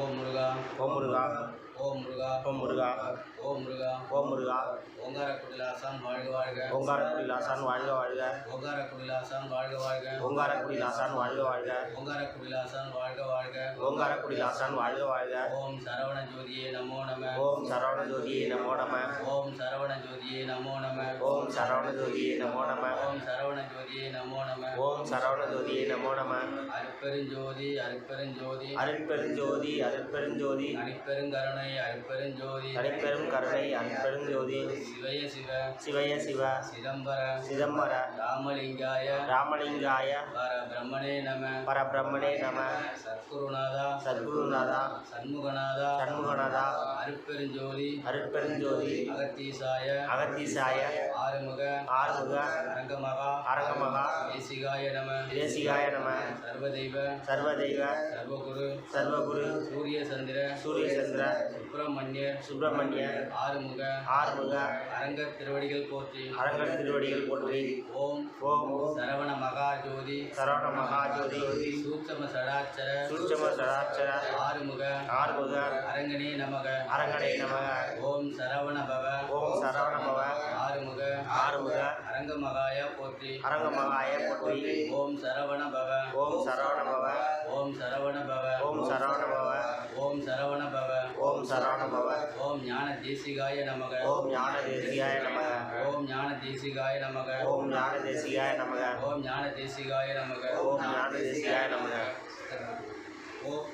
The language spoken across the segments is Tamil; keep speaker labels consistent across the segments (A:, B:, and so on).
A: ஓம் முருகா.
B: ஓம் முருகா.
A: ஓம் முருகா.
B: ஓம் முருகா.
A: ஓம் முருகா.
B: ஓம் முருகா.
A: ஓங்கார குடிலாசான் வாழ்க வாழ்க.
B: ஓங்காரக்குடி லாசான் வாழ்க வாழ்க.
A: ஓங்கார குடிலாசான் வாழ்க வாழ்க.
B: ஓங்காரக்குடி லாசான் வாழ்க வாழ்க.
A: ஓங்கார குடிலாசான் வாழ்க வாழ்க.
B: ஓங்காரக்குடி லாசான் வாழ்க வாழ்க.
A: ஓம் சரவண ஜோதியே நமோ நம.
B: ஓம் சரவண ஜோதியே நமோ நம.
A: ஓம் சரவண ஜோதியே நமோ நம.
B: ஓம் சரவண ஜோதியே நமோ நம.
A: ஓம் சரவண ஜோதியே நமோ நம.
B: ஓம் சரவண ஜோதியே நமோ நம.
A: அருட்பெருஞ்சோதி அருட்பெருஞ்சோதி.
B: அருட்பெருஞ்சோதி அருட்பெருஞ்சோதி.
A: அணிப்பெருங்கருணை அருட்பெருஞ்சோதி.
B: தனிப்பெரும் கருணை அருட்பெருஞ்சோதி.
A: சிவய சிவ.
B: சிவய சிவ.
A: சிதம்பர.
B: சிதம்பர.
A: ராமலிங்காய.
B: ராமலிங்காய.
A: பர பிரம்மணே நம.
B: பரபிரம்மணே நம.
A: சத்குருநாதா.
B: சத்குருநாதா.
A: சண்முகநாதா.
B: சண்முகநாதா.
A: அருட்பெருஞ்சோதி.
B: அருட்பெருஞ்சோதி.
A: அகத்தீசாய.
B: அகத்தீசாய.
A: ஆறுமுக.
B: ஆறுமுக.
A: அரங்கமகா.
B: அரங்கமகா.
A: தேசிகாய நம.
B: தேசிகாய நம.
A: சர்வதெய்வ.
B: சர்வதெய்வ.
A: சர்வகுரு.
B: சர்வகுரு.
A: சூரிய சந்திர
B: சூரியச்சந்திர
A: சுப்பிரமணிய
B: சுப்பிரமணிய
A: ஆறுமுக
B: ஆறுமுக
A: அரங்க திருவடிகள் போற்றி.
B: அரங்கர் திருவடிகள் போற்றி.
A: ஓம்
B: ஓம்
A: சரவண மகாஜோதி
B: சரவண மகாஜோதி.
A: சூட்சம சடாச்சர
B: சூட்சம சராட்சர
A: ஆறுமுக
B: ஆறுமுக
A: அரங்கனே நமக.
B: அரங்கடை நமக.
A: ஓம் சரவண பவ
B: ஓம் சரவண பவ.
A: ஆறுமுக
B: ஆறுமுக.
A: அரங்க மகாய போற்றி.
B: அரங்கமகாய போற்றி.
A: ஓம் சரவண பவ.
B: ஓம்
A: ஓம் சரவண பவ
B: ஓம்
A: ஞான தேசிகாய நமக.
B: ஓம் ஞான தேசிகாய நமக.
A: ஓம் ஞான தேசிகாய நமக.
B: ஓம் ஞான தேசிகாய நமக.
A: ஓம் ஞான தேசிகாய நமக.
B: ஓம் ஞான தேசிகாய நமக.
A: ஓ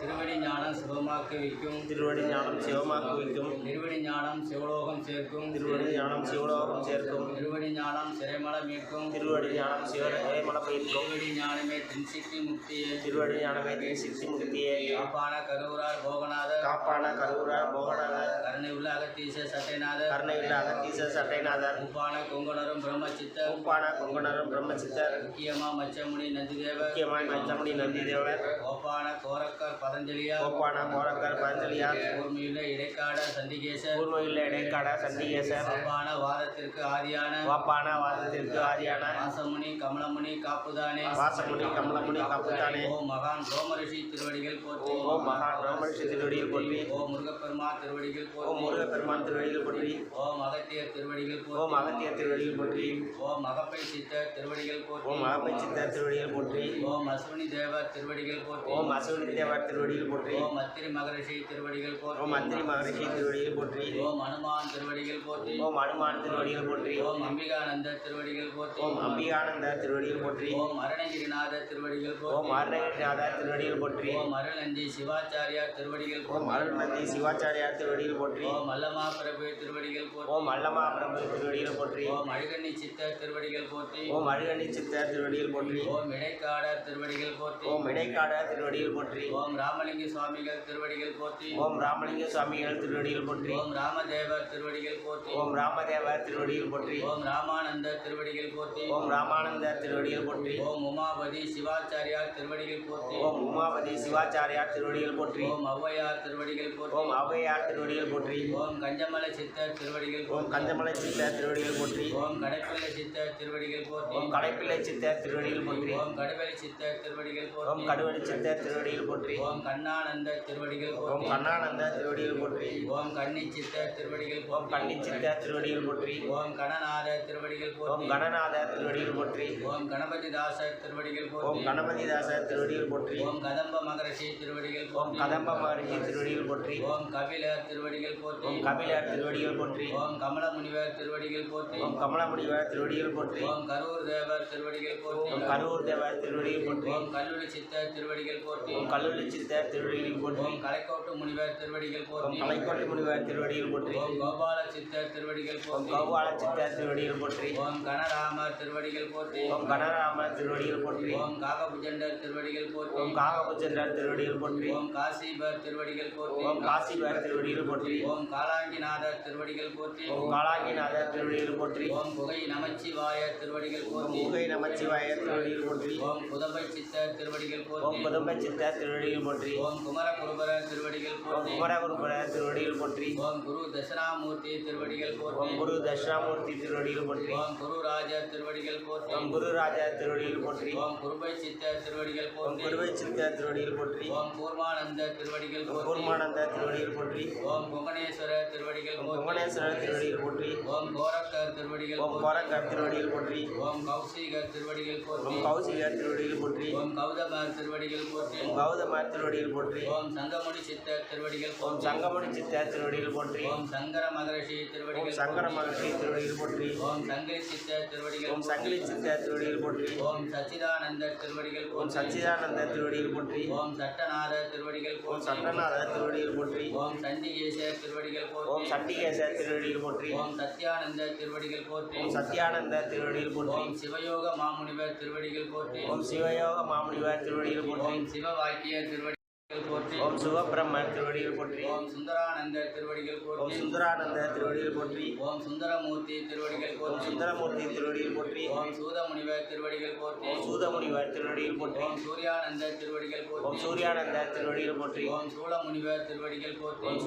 A: திருவடி ஞானம் சுகமாக்க வைக்கும்
B: திருவடி ஞானம் சிவமாக்கு வைக்கும்
A: திருவடி ஞானம் சிவலோகம் சேர்க்கும்.
B: திருவடி ஞானம் சிவலோகம் சேர்க்கும்.
A: திருவடி ஞானம் சிறைமல மீட்கும்.
B: திருவடி ஞானம் சிவமல பயிர்க்கும்
A: திருவடி ஞானமே தென்சித்தி முக்தியே.
B: திருவடி ஞானமே தேசித்தி முக்தியே.
A: காப்பான கருவூரார் போகநாதர்.
B: காப்பான கரூர மோகநாதர்
A: கருணை உள்ள அகத்தீச சட்டைநாதர்.
B: கருணையுள்ள அகத்தீச சட்டைநாதர்.
A: மூப்பான கொங்கணரும் பிரம்மச்சித்தர்.
B: உப்பான கொங்கணரும் பிரம்மசித்தர்
A: முக்கியமா மச்சமுனி நந்திதேவர்.
B: முக்கியமாய் மஞ்சமுடி நந்திதேவர்.
A: கோப்பான கோரக்கர் பதஞ்சலியார்
B: கோப்பான கோரக்கர் பஞ்சலியார்
A: கூர்மையுள்ள இடைக்காட சண்டிகேசர்
B: கூர்மையுள்ள இடைக்காட சண்டிகேசர்
A: கோப்பான வாதத்திற்கு ஆதியான
B: வாப்பான வாதத்திற்கு ஆதியான
A: வாசமுனி கமலமுனி காப்புதானே
B: வாசமுனி கமலமுனி கப்புத்தானே
A: ஓ மகான் ரோமரிஷி திருவடிகள் போற்றி
B: ஓ மகான் ரோமரிஷி திருவடியில் போற்றி
A: ஓ முருகப்பெருமா திருவடிகள்
B: ஓ
A: போற்றி
B: முருகப்பெருமான் திருவடியில் போற்றி
A: ஓம் அகத்தியர் திருவடிகள்
B: ஓ
A: போற்றி
B: மகத்திய திருவடியில் போற்றி
A: ஓம் மகப்பை சித்தர் திருவடிகள்
B: ஓ
A: போற்றி
B: மகப்பை சித்தர் திருவடியில் போற்றி
A: ஓம் அஸ்வினி தேவர் திருவடிகள் போற்றி
B: ஓம் அசுவினி தேவர் திருவடியில் போற்றி
A: ஓம் அத்திரி மகரிஷி திருவடிகள்
B: ஓம்
A: போற்றி
B: மந்திரி மகரிஷி திருவடியில் போற்றி
A: ஓம் அனுமான் திருவடிகள் போற்றி
B: ஓம் அனுமான் திருவடியில் போற்றி
A: ஓம் அம்பிகானந்த திருவடிகள் போற்றி
B: ஓம் அம்பிகானந்த திருவடியில் போற்றி
A: ஓம் அருணகிரிநாத திருவடிகள்
B: ஓம்
A: போற்றி
B: அருணகிரிநாத திருவடியில் போற்றி
A: ஓம் அருள்நந்தி சிவாச்சாரியார் திருவடிகள்
B: ஓம் அருள்நந்தி சிவாச்சாரியார் திருவடியில் போற்றி
A: ஓம் அல்லமா பிரபு திருவடிகள் போற்றி
B: ஓம் அல்லமா பிரபு திருவடியில் போற்றி
A: ஓம் அழுகண்ணி சித்தர் திருவடிகள் போற்றி
B: ஓம் அழுகணி சித்தர் திருவடியில் போற்றி
A: ஓம் இடைக்காடர் திருவடிகள் போற்றி
B: ஓம் இடைக்காட திருவடியில் போற்றி
A: ஓம் ராமலிங்க சுவாமிகள் திருவடிகள் போற்றி
B: ஓம் ராமலிங்க சுவாமிகள் திருவடியில் போற்றி
A: ஓம் ராமதேவர் திருவடிகள் போற்றி
B: ஓம் ராமதேவர் திருவடியில் போற்றி
A: ஓம் ராமானந்த திருவடிகள் போற்றி
B: ஓம் ராமானந்த திருவடியில் போற்றி
A: ஓம் உமாபதி சிவாச்சாரியார் திருவடிகள் போற்றி
B: ஓம் உமாபதி சிவாச்சாரியார் திருவடியில் போற்றி
A: ஓம் ஔவையார் திருவடிகள் போற்றி
B: ஓம் ஔவையார் திருவடியில் போற்றி
A: ஓம் கஞ்சமலை சித்தர் திருவடிகள்
B: ஓம் கந்தமலை சித்தர் திருவடியில் போற்றி
A: ஓம் கடைப்பிள்ளை சித்தர் திருவடிகள் போற்றி
B: ஓம் கடைப்பிள்ளை சித்தர் திருவடியில் போற்றி
A: ஓம் கடுவெளி சித்தர் திருவடிகள்
B: ஓம்
A: போற்றி
B: கடுவடி சித்தர் திருவடியில் போற்றி
A: ஓம் கண்ணானந்த திருவடிகள்
B: ஓம் கண்ணானந்த திருவடியில் போற்றி
A: ஓம் சித்தர் திருவடிகள்
B: ஓம் சித்தர் திருவடியில் போற்றி
A: ஓம் கணநாத திருவடிகள்
B: ஓம் கணநாத திருவடியில் போற்றி
A: ஓம் கணபதி தாசர் திருவடிகள்
B: ஓம்
A: போற்றி
B: கணபதிதாசர் திருவடியில் போற்றி
A: ஓம் கதம்ப மகரிஷி திருவடிகள்
B: ஓம் கதம்ப மகரிஷி திருவடியில் போற்றி
A: ஓம் கபிலர் திருவடிகள் போற்றி
B: ஓம் கபிலர் திருவடியில் போற்றி
A: ஓம் கமல முனிவர் திருவடிகள் போற்றி
B: ஓம் கமலமுடிவர் திருவடியில் போற்றி
A: ஓம் கரூர் தேவர் திருவடிகள் போற்றி
B: ஓம் கரூர் தேவர் திருவடியில் போற்றி
A: ஓம் கல்லூரி சித்தர் திருவடிகள் போற்றி
B: ஓம் கல்லூரி சித்தர் திருவடியில் போற்றி
A: ஓம் கலைக்கோட்டு முனிவர் திருவடிகள்
B: ஓம்
A: போற்றி
B: கலைக்கோட்டை முனிவர் திருவடியில் போற்றி
A: ஓம் கோபால சித்தர் திருவடிகள்
B: ஓம்
A: போற்றி
B: கௌவாள சித்தர் திருவடியில் போற்றி
A: ஓம் கனராமர் திருவடிகள் போற்றி
B: ஓம் கனராமர் திருவடியில் போற்றி
A: ஓம் காகபுஜண்டர் திருவடிகள் போற்றி
B: ஓம் காகபுச்சந்திரர் திருவடியில் போற்றி
A: ஓம் காசிபர் திருவடிகள் போற்றி
B: ஓம் காசிபர் திருவடியில் போற்றி
A: ஓம் காலாங்கிநாதர் திருவடிகள் போற்றி
B: ஓம் காலாங்கிநாதர் திருவடியில் போற்றி
A: ஓம் புகை நமச்சிவாய திருவடிகள்
B: ஓம்
A: போற்றி
B: முகை நமச்சிவாய திருவடியில் போற்றி
A: ஓம் புதம்பை சித்தர் திருவடிகள்
B: ஓம்
A: போற்றி
B: புதும்பை சித்தர் திருவடியில் போற்றி போற்றி
A: ஓம் குமர குருபர திருவடிகள்
B: ஓம்
A: போற்றி
B: குமரகுருபர திருவடிகள் போற்றி
A: ஓம் குரு தட்சிணாமூர்த்தி திருவடிகள்
B: ஓம்
A: போற்றி
B: குரு தட்சிணாமூர்த்தி திருவடிகள் போற்றி
A: ஓம் குரு ராஜ திருவடிகள் போற்றி
B: ஓம் குருராஜா திருவடிகள் போற்றி
A: ஓம் குருபை சித்த திருவடிகள்
B: ஓம்
A: போற்றி
B: குருவை சித்த திருவடிகள் போற்றி
A: ஓம் கூர்மானந்த திருவடிகள்
B: ஓம்
A: போற்றி
B: கூர்மானந்த திருவடிகள் போற்றி
A: ஓம் குமணேஸ்வர திருவடிகள்
B: ஓம்
A: போற்றி
B: குமணேஸ்வரர் திருவடிகள் போற்றி
A: ஓம் கோரக்கர் திருவடிகள்
B: ஓம் கோரக்கர் திருவடிகள் போற்றி
A: ஓம் கௌசிகர் திருவடிகள் போற்றி
B: ஓம் கௌசிகர் திருவடிகள் போற்றி
A: ஓம் கௌதமர் திருவடிகள் போற்றி
B: ஓம் கௌதமர் திருவடிகள் போற்றி
A: ஓம் சங்கமுனி சித்த திருவடிகள்
B: ஓம் சங்கமணி சித்த திருவடிகள் போற்றி
A: ஓம் சங்கர மகரிஷி திருவடிகள்
B: சங்கர மகர்ஷி திருவடிகள் போற்றி
A: ஓம் சங்கிலி சித்த திருவடிகள்
B: ஓம் சங்கிலி சித்த திருவடிகள் போற்றி
A: ஓம் சச்சிதானந்த திருவடிகள்
B: ஓம் சச்சிதானந்த திருவடிகள் போற்றி
A: ஓம் சட்டநாத திருவடிகள்
B: ஓம் சட்டநாத திருவடிகள் போற்றி
A: ஓம் சண்டிகேச திருவடிகள்
B: ஓம் சண்டிகேச திருவடிகள் போற்றி
A: ஓம் சத்யானந்த திருவடிகள் போற்றி
B: ஓம் சத்யானந்த திருவடிகள் போற்றி
A: ஓம் சிவயோக மாமுனிவர் திருவடிகள் போற்றி
B: ஓம் சிவயோக மாமுனிவர் திருவடிகள் போற்றி
A: ஓம் சிவவாக்கிய திருவடிகள் போற்றி
B: ஓம் சிவபிரம்ம திருவடிகள் போற்றி
A: ஓம் சுந்தரானந்த திருவடிகள்
B: ஓம்
A: போற்றி
B: சுந்தரானந்த திருவடிகள் போற்றி
A: ஓம் சுந்தரமூர்த்தி திருவடிகள்
B: ஓம்
A: போற்றி
B: சுந்தரமூர்த்தி திருவடிகள் போற்றி
A: ஓம் சூதமுனிவர் திருவடிகள் போற்றி
B: ஓம் சூதமுனிவர் திருவடிகள் போற்றி
A: ஓம் சூர்யானந்த திருவடிகள்
B: ஓம்
A: போற்றி
B: சூர்யானந்த திருவடிகள் போற்றி
A: ஓம் சூலமுனிவர் திருவடிகள் போற்றி
B: ஓம்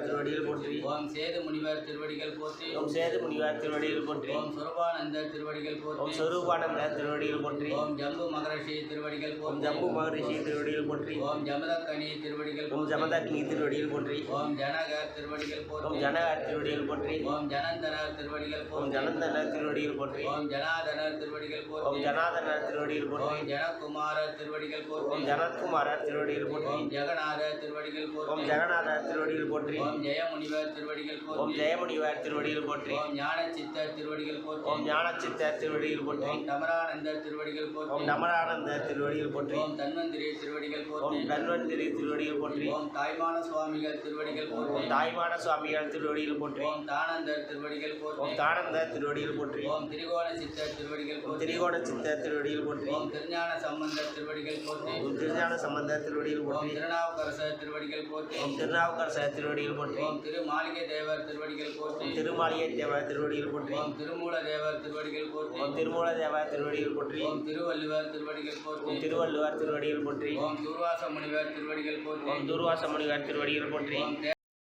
B: திருவடிகள் போற்றி
A: ஓம் சேது முனிவர் திருவடிகள் போற்றி
B: ஓம் சேது முனிவர் திருவடிகள் போற்றி
A: ஓம் சுரபானந்த திருவடிகள்
B: ஓம்
A: போற்றி
B: சொரூபானந்த திருவடிகள் போற்றி
A: ஓம் ஜம்பு மகரிஷி திருவடிகள்
B: ஓம்
A: போற்றி
B: ஜம்பு மகரிஷி திருவடிகள் போற்றி
A: ஓம் ஜமதக்கனி திருவடிகள்
B: ஓம்
A: போற்றி
B: ஜமதக்னி திருவடிகள் போற்றி
A: ஓம் ஜனகர் திருவடிகள்
B: ஓம்
A: போற்றி
B: ஜனகர் திருவடிகள் போற்றி
A: ஓம் ஜனந்தனர் திருவடிகள்
B: ஓம்
A: போற்றி
B: ஜனந்தனர் திருவடிகள் போற்றி
A: ஓம் ஜனாதனர் திருவடிகள்
B: ஓம்
A: போற்றி
B: ஜனாதனர் திருவடிகள் போற்றி
A: ஓம் ஜனகுமார திருவடிகள்
B: ஓம்
A: போற்றி
B: ஜனத்குமாரர் திருவடிகள் போற்றி
A: ஓம் ஜெகநாத திருவடிகள்
B: ஓம்
A: போற்றி
B: ஜெகநாதர் திருவடிகள் போற்றி
A: ஓம் ஜெயமுனிவர் திருவடிகள்
B: ஓம்
A: போற்றி
B: ஜெயமுனிவர் திருவடிகள் போற்றி
A: ஓம் ஞான சித்த திருவடிகள்
B: ஓம்
A: போற்றி
B: ஞானச்சித்த திருவடிகள் போற்றி
A: ஓம் தமரானந்த திருவடிகள்
B: ஓம்
A: போற்றி
B: நமரானந்த திருவடிகள் போற்றி
A: ஓம் தன்வந்திரி திருவடிகள்
B: ஓம்
A: போற்றி
B: தன்வந்திரி திருவடிகள் போற்றி
A: ஓம் தாய்மான சுவாமிகள் திருவடிகள்
B: ஓம்
A: போற்றி
B: தாய்மான சுவாமிகள் திருவடிகள் போற்றி
A: ஓம் தானந்தர் திருவடிகள்
B: ஓம்
A: போற்றி
B: தானந்த திருவடிகள் போற்றி
A: ஓம் திரிகோண சித்த திருவடிகள்
B: ஓம்
A: போற்றி
B: திரிகோண சித்த திருவடிகள் போற்றி
A: ஓம் திருஞான சம்பந்தர் திருவடிகள் போற்றி
B: ஓம் திருஞான சம்பந்த திருவடிகள்
A: ஓம்
B: போற்றி
A: திருநாவுக்கரசர் திருவடிகள் போற்றி
B: ஓம் திருநாவுக்கரச திருவடிகள் போற்றி
A: ஓம் திரு மாளிகை தேவர் திருவடிகள் போற்றி
B: ஓம் திருமாளிகை தேவ திருவடிகள் போற்றி
A: ஓம் திருமூல தேவர் திருவடிகள் போற்றி
B: ஓம் திருமூல தேவ திருவடிகள் போற்றி
A: ஓம் திருவள்ளுவர் திருவடிகள் போற்றி
B: ஓம் திருவள்ளுவர் திருவடிகள் போற்றி
A: ஓம் துர்வாச முனிவர் திருவடிகள் போற்றி.
B: துர்வாச முனிவர் திருவடிகள் போற்றி.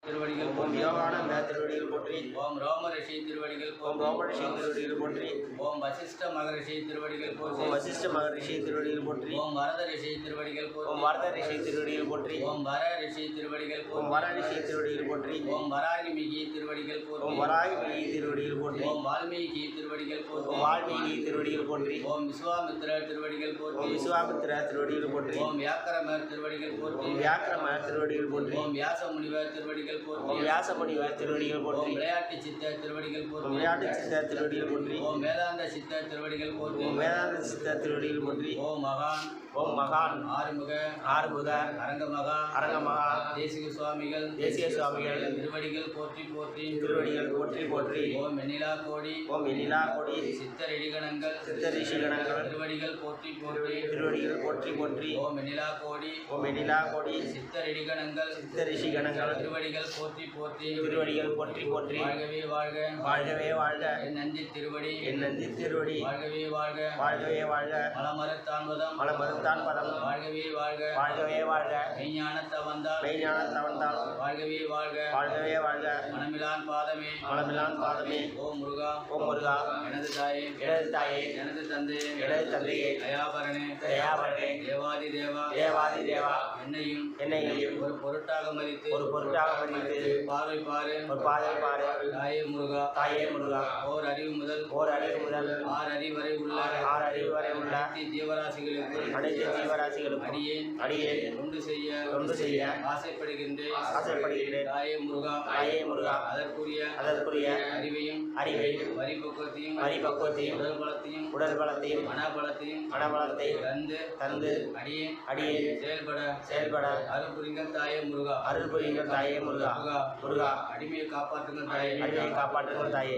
A: திருவடிகள்
B: ஓம் யோகானந்த திருவடிகள் போற்றி
A: ஓம் ரோமரிஷி திருவடிகள்
B: ஓம் ரோமரிஷி திருவடிகள் போற்றி
A: ஓம் வசிஷ்ட மகரிஷி திருவடிகள்
B: ஓம்
A: போற்றி
B: வசிஷ்ட மகரிஷி திருவடிகள் போற்றி
A: ஓம் வரத ரிஷி திருவடிகள்
B: ஓம் வரத ரிஷி திருவடிகள் போற்றி
A: ஓம் வர ரிஷி திருவடிகள்
B: ஓம் வர ரிஷி திருவடிகள் போற்றி
A: ஓம் வராகிமிகி திருவடிகள்
B: ஓம்
A: போற்றி
B: வராகி திருவடிகள் போற்றி
A: ஓம் வால்மீகி திருவடிகள்
B: ஓம்
A: போற்றி
B: வால்மீகி திருவடிகள் போற்றி
A: ஓம் விஸ்வாமித்திர திருவடிகள்
B: ஓம்
A: போற்றி
B: விஸ்வாமித்திர திருவடிகள் போற்றி
A: ஓம் வியாக்கரமர் திருவடிகள் போற்றி
B: ஓம் வியாக்கிரம திருவடிகள் போற்றி
A: ஓம் வியாச முனிவர் திருவடிகள்
B: ஓம்
A: போற்றி
B: வியாசமுனிவர் திருவடிகள் போற்றி.
A: விளையாட்டு சித்த திருவடிகள் போற்றி.
B: விளையாட்டு சித்த திருவடிகள் போற்றி.
A: ஓம் வேதாந்த சித்த திருவடிகள் போற்றி.
B: வேதாந்த சித்த திருவடிகள் போற்றி.
A: ஓம் மகான்.
B: ஓம் மகான்.
A: ஆறுமுக.
B: ஆறுமுக.
A: அரங்கமகா.
B: அரங்கமகா.
A: தேசிக சுவாமிகள்.
B: தேசிக சுவாமிகள்.
A: திருவடிகள் போற்றி போற்றி.
B: திருவடிகள் போற்றி போற்றி.
A: ஓம் வெண்ணிலா கோடி.
B: ஓம் எழிலா கொடி.
A: சித்தரடிகணங்கள்
B: சித்த ரிஷிகணங்கள்
A: திருவடிகள் போற்றி போற்றி.
B: திருவடிகள் போற்றி போற்றி.
A: ஓம் வெண்ணிலா கோடி.
B: ஓம் எழிலா கொடி.
A: சித்தரடிகணங்கள்
B: சித்த ரிஷிகணங்கள்
A: திருவடிகள் போற்றி போற்றி.
B: திருவடிகள் போற்றி போற்றி.
A: வாழ்கவே வாழ்க.
B: வாழ்கவே வாழ்க.
A: என் நந்தி திருவடி.
B: என் நந்தி திருவடி.
A: வாழ்கவே வாழ்க.
B: வாழ்கவே வாழ்க.
A: மலமரத்தான்பதம்
B: மல மறுத்தான் பதம்
A: வாழ்கவே வாழ்க.
B: வாழ்கவே வாழ்க.
A: மெய்ஞானத்த வந்தால்
B: மெய்ஞான தவந்தால்.
A: வாழ்கவே வாழ்க.
B: வாழ்கவே வாழ்க.
A: மனமிலான் பாதமே.
B: மலமிலான் பாதமே.
A: ஓம் முருகா.
B: ஓம் முருகா.
A: எனது தாயே.
B: இடது தாயே.
A: எனது தந்தையே
B: இடது தந்தையே.
A: தயாபரணே
B: தயாபரணே
A: தேவாதி தேவா.
B: தேவாதி தேவா.
A: என்னையும்
B: என்னையும்
A: ஒரு பொருட்டாக மதித்து
B: ஒரு பொருட்டாக மதித்து
A: பார்வை பாரு.
B: பாதை பாரு.
A: தாயே முருகா.
B: தாயே முருகா.
A: ஓர் அறிவு முதல்.
B: ஓர் அறிவு முதல்.
A: ஆறு அறி வரை உள்ள.
B: ஆறு அறிவு வரை உள்ள.
A: அனைத்து ஜீவராசிகளுக்கு
B: அனைத்து ஜீவராசிகளுக்கும்
A: அடியேன்.
B: அடியே
A: தொண்டு செய்ய
B: தொண்டு செய்ய
A: ஆசைப்படுகின்றேன்.
B: ஆசைப்படுகின்றேன்.
A: தாயே முருகா.
B: தாயே முருகா.
A: அதற்குரிய
B: அதற்குரிய
A: அறிவையும்
B: அறிவையும்
A: வரிபக்குவத்தையும்
B: பரிபக்குவத்தையும்
A: உடல் பலத்தையும்
B: உடல் பலத்தையும்
A: மனபலத்தையும்
B: மனபலத்தை
A: தந்து
B: தந்து
A: அடியேன்.
B: அடியே
A: செயல்பட.
B: செயல்பட.
A: அருள் புரிந்த தாயே முருகா.
B: அருள் புரியுங்கள் தாயே முருகா.
A: முருகா
B: முருகா
A: அடிமையை காப்பாற்றுங்கள் தாயே.
B: அடிமையை காப்பாற்றுங்கள் தாயே.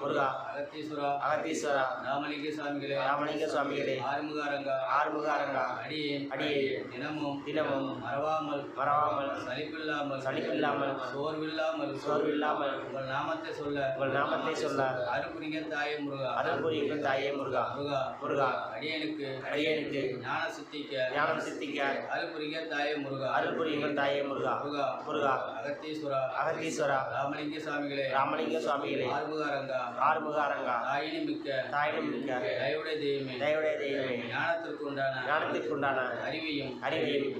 A: முருகா அகத்தீஸ்வரா
B: அகத்தீஸ்வரா
A: ராமலிங்க சாமிகளே
B: ராமலிங்க சுவாமிகளே
A: ஆறுமுகாரங்கா
B: ஆறுமுக அரங்கா
A: அடியேன்
B: அடியேன்
A: தினமும்
B: தினமும்
A: மறவாமல்
B: மறவாமல்
A: சலிப்பில்லாமல்
B: சலிப்பில்லாமல்
A: சோர்வில்லாமல்
B: சோர்வில்லாமல்
A: உங்கள் நாமத்தை சொல்ல
B: உங்கள் நாமத்தை சொல்ல
A: அருப்புரிங்க தாயே முருகா.
B: அருள் புரியுங்கள் தாயே முருகா.
A: முருகா
B: முருகா
A: அடியனுக்கு
B: அடியேனுக்கு
A: ஞான சித்திக்க
B: ஞானம் சித்திக்க
A: அருப்புரிங்க தாயே முருகா.
B: அருள் புரியுங்கள் தாயே முருகா.
A: முருகா
B: முருகா
A: அகத்தீஸ்வரா
B: அகத்தீஸ்வரா
A: ராமலிங்க சாமிகளே
B: ராமலிங்க சுவாமிகளே
A: ஆறுமுகாரங்கா.
B: ஆறுமுக அரங்கா
A: தாயினி மிக்க
B: தாயினும் மிக்க
A: தயவுடைய தெய்வமே.
B: தயவுடைய தெய்வமே.
A: ஞானத்திற்கு உண்டான
B: ஞானத்திற்குண்டான
A: அறிவையும்
B: அறிவையும்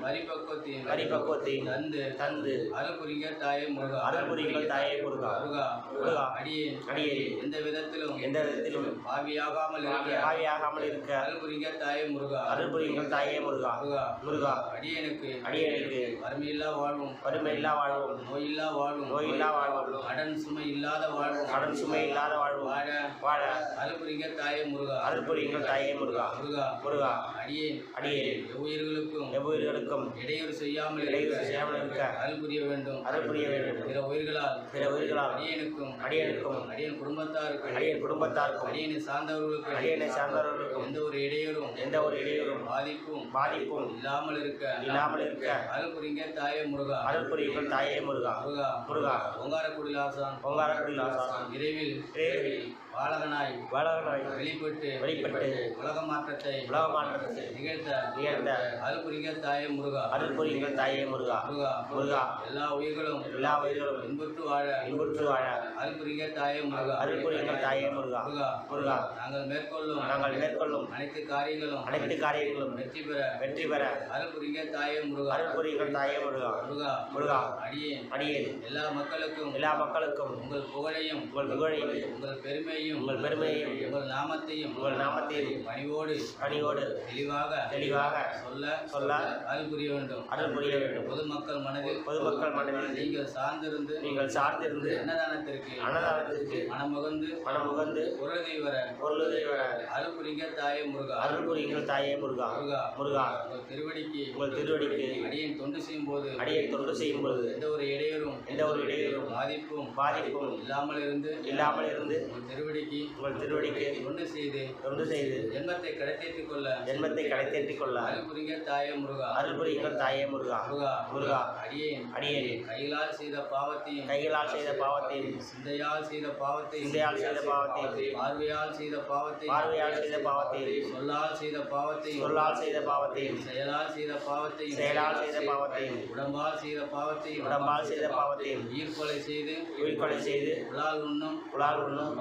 A: பரிபக்குவத்தையும் தந்து
B: தந்து
A: அருள்புரிங்க தாயே முருகா
B: அருள் புரியுங்கள் தாயே முருகா
A: முருகா
B: முருகா
A: அடியேன்.
B: அடியேன்.
A: எந்த விதத்திலும்
B: எந்த விதத்திலும்
A: பாவியாகாமல் இருக்க
B: பாவியாகாமல் இருக்க
A: அருள்புரிங்க தாயே முருகா
B: அருள் புரியுங்கள் தாயே முருகா
A: முருகா
B: முருகா
A: அடியனுக்கு
B: அடியனுக்கு
A: வறுமையில்லா வாழ்வும்.
B: வறுமையில்லா வாழ்வும்.
A: நோயில்லா வாழ்வும்
B: நோயில்லா வாழ்வும்
A: கடன் சுமை இல்லாத வாழ்வும்.
B: கடன் சுமை இல்லாத வாழ்வும்.
A: வாழ.
B: வாழ.
A: அருள்புரிங்க தாயே முருகா.
B: அருள் புரியுங்கள் தாயே முருகா.
A: முருகா.
B: முருகா.
A: அடியேன்.
B: அடியேன்.
A: உயிர்களுக்கும்
B: எவ்வுயிர்களுக்கும்
A: இடையூறு செய்யாமல்
B: இடையூறு செய்யாமல் இருக்க.
A: அருள் புரிய வேண்டும்.
B: அருள் புரிய வேண்டும்.
A: பிற உயிர்களால்.
B: பிற உயிர்களால்.
A: அடியனுக்கும்.
B: அடியனுக்கும்.
A: அடியன் குடும்பத்தாருக்கும்.
B: அடியன் குடும்பத்தாருக்கும்.
A: அடியனை சார்ந்தவர்களுக்கும்.
B: அடியனை சார்ந்தவர்களுக்கும்.
A: எந்த ஒரு இடையூறும்
B: எந்த ஒரு இடையூறும்
A: பாதிப்பும்
B: பாதிப்பும்
A: இல்லாமல் இருக்க
B: இல்லாமல் இருக்க
A: அருள் புரிங்க தாயே முருகா.
B: அருள் புரியுங்கள் தாயே முருகா.
A: முருகா.
B: முருகா.
A: ஓங்காரக்குடிலாசான்
B: பொங்காரக்குடி லாசான்.
A: விரைவில்
B: விரைவில்
A: பாலகனாய்
B: வளவனாய்
A: வெளிப்பட்டு
B: வெளிப்பட்டு
A: உலக மாற்றத்தை
B: உலக மாற்றத்தை
A: நிகழ்த்த
B: நிகழ்ந்த
A: அருள் புரிங்க தாயே முருகா.
B: அருள் புரியுங்கள் தாயே முருகா.
A: முருகா
B: முருகா.
A: எல்லா உயிர்களும்
B: எல்லா உயிர்களும்
A: இன்புற்று வாழ.
B: இன்புற்று வாழ.
A: அருள் புரிங்க தாயே முருகா.
B: அருள் புரியுங்கள் தாயே முருகா.
A: முருகா
B: முருகா.
A: நாங்கள் மேற்கொள்ளும்
B: நாங்கள் மேற்கொள்ளும்
A: அனைத்து காரியங்களும்
B: அனைத்து காரியங்களும்
A: வெற்றி பெற.
B: வெற்றி பெற.
A: அருள் புரிங்க தாயே முருகா.
B: அருள் புரியுங்கள் தாயே முருகா.
A: முருகா
B: முருகா.
A: அடியேன்.
B: அடியேன்.
A: எல்லா மக்களுக்கும்
B: எல்லா மக்களுக்கும்
A: உங்கள் புகழையும்
B: உங்கள் புகழையும்
A: உங்கள் பெருமையும்
B: உங்கள் பெருமையையும்
A: உங்கள் நாமத்தையும்
B: உங்கள் நாமத்தையும்
A: பணிவோடு
B: பணியோடு
A: தெளிவாக
B: தெளிவாக
A: சொல்ல
B: சொல்ல
A: அருள் புரிய வேண்டும்.
B: அருள் புரிய வேண்டும்.
A: பொதுமக்கள் மனதில்
B: பொதுமக்கள் மனதில்
A: நீங்கள் சார்ந்திருந்து
B: நீங்கள் சார்ந்திருந்து
A: அன்னதானத்திற்கு
B: அன்னதானத்திற்கு
A: மனமுகந்து
B: மனமுகந்து
A: குரதை வர
B: பொருளுதை வர
A: அருள் புரிங்க தாயே முருகா.
B: அருள் புரியுங்கள் தாயே முருகா.
A: முருகா
B: முருகா.
A: உங்கள் திருவடிக்கு
B: உங்கள் திருவடிக்கு
A: அடியேன் தொண்டு செய்யும் போது
B: அடியை தொண்டு செய்யும் பொழுது
A: எந்த ஒரு இடையூறும்
B: எந்த ஒரு இடையூறும்
A: பாதிப்பும்
B: பாதிப்பும்
A: இல்லாமல் இருந்து
B: இல்லாமல் இருந்து
A: உங்கள் திருவடிக்கு
B: உங்கள் திருவடிக்கு
A: தொண்டு செய்து
B: தொண்டு செய்து
A: ஜென்மத்தை கடத்தேற்றிக் கொள்ள
B: ஜென்மத்தை கடைத்தேற்றிக் கொள்ள
A: அருள் புரிங்க தாயே முருகா
B: அருள் புரியுங்கள் தாயே முருகா
A: முருகா
B: முருகா
A: அடியேன்
B: அடியேன்
A: கைகளால் செய்த பாவத்தையும்
B: கைகளால் செய்த பாவத்தையும்
A: சிந்தையால் செய்த பாவத்தையும்
B: சிந்தையால் செய்த பாவத்தையும்
A: பார்வையால் செய்த பாவத்தையும்
B: பார்வையால் செய்த பாவத்தையும்
A: சொல்லால் செய்த பாவத்தையும்
B: சொல்லால் செய்த பாவத்தையும்
A: செயலால் செய்த பாவத்தையும்
B: செயலால் செய்த பாவத்தையும்
A: உடம்பால் செய்த பாவத்தையும்
B: உடம்பால் செய்த பாவத்தையும்
A: உயிர்கொலை செய்து
B: உயிர்கொலை செய்து
A: உலால் உண்ணும்
B: உலால் உண்ணும்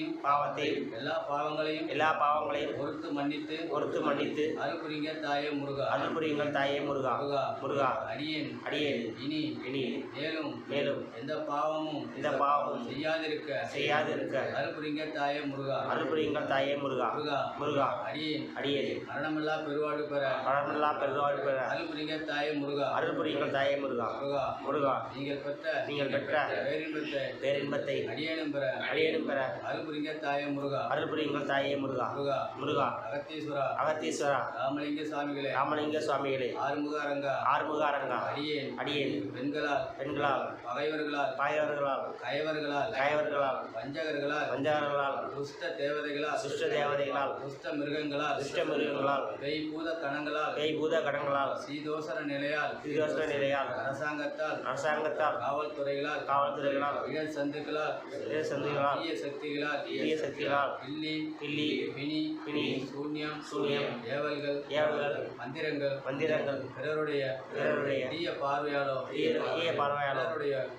A: பாவத்தையும்
B: பாவத்தையும்
A: எல்லா பாவங்களையும்
B: எல்லா பாவங்களையும்
A: பொறுத்து மன்னித்து
B: பொறுத்து மன்னித்து
A: அருள் புரிங்க தாயே முருகா.
B: அருள் புரியுங்கள் தாயே முருகா.
A: முருகா
B: முருகா.
A: அடியேன்.
B: அடியேன்.
A: இனி
B: இனி
A: மேலும்
B: மேலும்
A: எந்த பாவமும்
B: இந்த பாவமும்
A: செய்யாதிருக்க.
B: செய்யாது இருக்க
A: அருள் புரிங்க தாயே முருகா.
B: அருள் புரியுங்கள் தாயே முருகா.
A: முருகா
B: முருகா.
A: அடியேன்.
B: அடியேன்.
A: மரணமில்லா பெருவாழ்வு பெற.
B: பழமெல்லாம் பெருவாழ் பெற.
A: அருள் புரிங்க தாயே முருகா.
B: அருள் புரியுங்கள் தாயே முருகா.
A: முருகா
B: முருகா.
A: நீங்கள் பெற்ற
B: நீங்கள் பெற்ற
A: பேரின்பத்தை
B: பேரின்பத்தை
A: அடியேனும் பெற.
B: அடியேனும் பெற.
A: அருள் புரிங்க தாயே முருகா.
B: அருள் புரியுங்கள் தாயே முருகா.
A: முருகா.
B: முருகா.
A: அகத்தீஸ்வரா.
B: அகத்தீஸ்வரா.
A: ராமலிங்க சுவாமிகளே.
B: ராமலிங்க சுவாமிகளே.
A: ஆறுமுக அரங்கா
B: ஆறுமுக அரங்கா
A: அடியேன்.
B: அடியேன்.
A: பெண்களால்.
B: பெண்களால்.
A: பகைவர்களால்.
B: பாயவர்களால்
A: கயவர்களால்.
B: கயவர்களால்.
A: வஞ்சகர்களால்.
B: வஞ்சகர்களால்.
A: துஷ்ட தேவதைகளால்.
B: சுஷ்ட தேவதைகளால்.
A: துஷ்ட மிருகங்களால்.
B: துஷ்ட மிருகங்களால்.
A: பேய் பூத கணங்களால்.
B: பேய் பூத கடங்களால்
A: சீதோசர நிலையால்.
B: சீதோஷ்ட நிலையால்.
A: அரசாங்கத்தால்.
B: அரசாங்கத்தால்.
A: காவல்துறைகளால்.
B: காவல்துறைகளால்.
A: இடர் சந்துக்களால்.
B: இதய சந்திகளால்
A: சக்திகளால்.
B: தீய சக்திகளால்
A: பில்லி
B: பில்லி
A: பிணி
B: பிணி
A: சூன்யம்
B: சூன்யம்.
A: ஏவல்கள்
B: ஏவல்கள்
A: மந்திரங்கள்
B: மந்திரங்கள்.
A: பிறருடைய
B: பிறருடைய.
A: தீய பார்வையாலோ
B: தீய பார்வையாலோ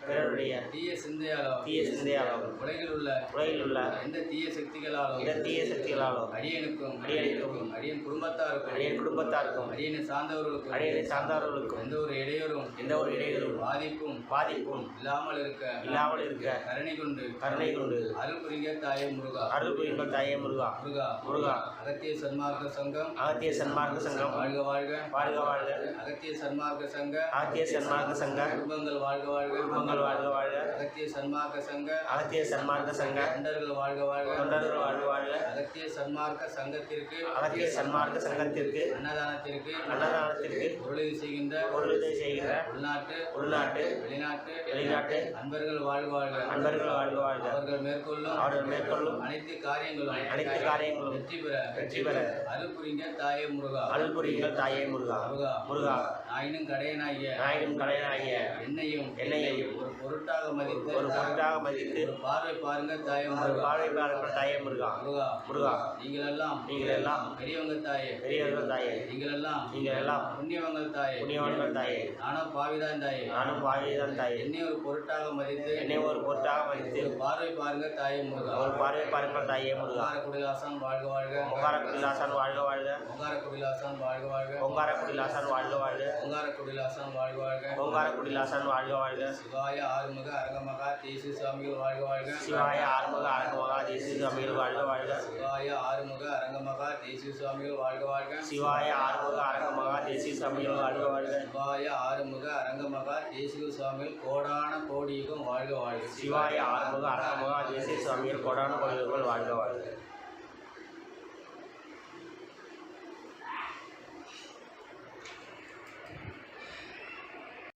A: பிறருடைய தீய சிந்தையாலோ
B: தீய சிந்தையாலோ.
A: உலகில் உள்ள
B: உலகில் உள்ள
A: எந்த தீய சக்திகளாலோ
B: இட தீய சக்திகளாலோ.
A: அடியனுக்கும்
B: அடியனுக்கும்.
A: அடியன் குடும்பத்தாருக்கும்
B: அடியன் குடும்பத்தாருக்கும்.
A: அடியனை சார்ந்தவர்களுக்கும்
B: அடியனை சார்ந்தவர்களுக்கும்.
A: எந்த ஒரு இடையூறும்
B: எந்த ஒரு இடையூறும்.
A: பாதிப்பும்
B: பாதிப்பும்.
A: இல்லாமல் இருக்க
B: இல்லாமல் இருக்க.
A: கருணை கொண்டு
B: கருணை கொண்டு.
A: அருள் புரிங்க தாயே முருகா.
B: அருள் புரியுங்கள் தாயே முருகா.
A: முருகா
B: முருகா.
A: அகத்திய சன்மார்க்க சங்கம்.
B: அகத்திய சன்மார்க்க சங்கம்.
A: வாழ்க வாழ்க.
B: வாழ்க வாழ்க.
A: அகத்திய சன்மார்க்க சங்க.
B: அகத்திய சன்மார்க்க சங்க.
A: குடும்பங்கள் வாழ்க வாழ்க.
B: குடும்பங்கள் வாழ்க வாழ்க.
A: அகத்திய சன்மார்க்க சங்க.
B: அகத்திய சன்மார்க்க சங்க.
A: தொண்டர்கள் வாழ்க வாழ்க.
B: தொண்டர்கள் வாழ்க வாழ்க.
A: அகத்திய சன்மார்க்க சங்கத்திற்கு.
B: அகத்திய சன்மார்க்க சங்கத்திற்கு.
A: அன்னதானத்திற்கு.
B: அன்னதானத்திற்கு.
A: பொருளுதவி செய்கின்ற.
B: பொருளுதவி செய்கிற
A: உள்நாட்டு.
B: உள்நாட்டு.
A: வெளிநாட்டு.
B: வெளிநாட்டு.
A: அன்பர்கள் வாழ்க வாழ்க.
B: அன்பர்கள் வாழ்க வாழ்க.
A: அவர்கள் மேற்கொள்ளும்.
B: அவர்கள் மேற்கொள்ளும்
A: அனைத்து காரியங்களும்
B: அனைத்து காரியங்களும்
A: வெற்றி பெற
B: வெற்றி பெற.
A: அருள் புரிங்க தாயே முருகா.
B: அருள் புரியுங்கள் தாயே முருகா.
A: முருகா.
B: முருகா.
A: நாயினும் கடையனாகிய
B: நாயனும் கலையனாகிய
A: என்னையும்
B: என்னையும்
A: ஒரு பொருட்டாக மதித்து
B: ஒரு பொருட்டாக மதித்து
A: ஒரு பார்வை பாருங்க தாயே
B: ஒரு பார்வை பார்க்கிற தாயே முருகா.
A: முருகா.
B: முருகா.
A: நீங்கள் எல்லாம்
B: நீங்கள் எல்லாம்
A: பெரியவங்க தாயே.
B: பெரியவர்கள் தாயே.
A: நீங்கள் எல்லாம்
B: நீங்கள் எல்லாம்
A: புண்ணியவங்கள் தாயே.
B: புண்ணியவான்கள் தாயே.
A: நானும் பாவிதான் தாயே.
B: நானும் பாவிதான் தாயே.
A: என்னை ஒரு பொருட்டாக மதித்து
B: என்னை ஒரு பொருட்டாக மதித்து
A: ஒரு பார்வை பாருங்க தாயே முருகா.
B: ஒரு பார்வை பார்க்கிற தாயே முருகா.
A: குடிலாசன் வாழ்க வாழ்க.
B: ஓங்கார குடிலாசான் வாழ்க வாழ்க.
A: ஓங்கார குடிலாசன் வாழ்க வாழ்க.
B: ஓங்கார குடிலாசான் வாழ்க வாழ்க.
A: ஓங்கார குடிலாசன் வாழ்க வாழ்க.
B: ஓங்கார குடிலாசான் வாழ்க வாழ்க.
A: சிவாய ஆறுமுக அரங்கமகா தேசு சுவாமிகள் வாழ்க வாழ்க.
B: சிவாய ஆறுமுக அரங்கமகா தேசிய சுவாமிகள் வாழ்க வாழ்க.
A: சிவாய ஆறுமுக அரங்கமகா தேசு சுவாமிகள் வாழ்க வாழ்க.
B: சிவாய ஆறுமுக அரங்கமகா தேசிய சுவாமிகள் வாழ்க வாழ்க.
A: சிவாய ஆறுமுக அரங்கமகா தேசிக சுவாமிகள் கோடான கோடியுகம் வாழ்க வாழ்க.
B: சிவாய ஆறுமுக அரங்கமகா தேசிய சுவாமிகள் கொடான கோயில்கள் வாழ்க வாழ்க.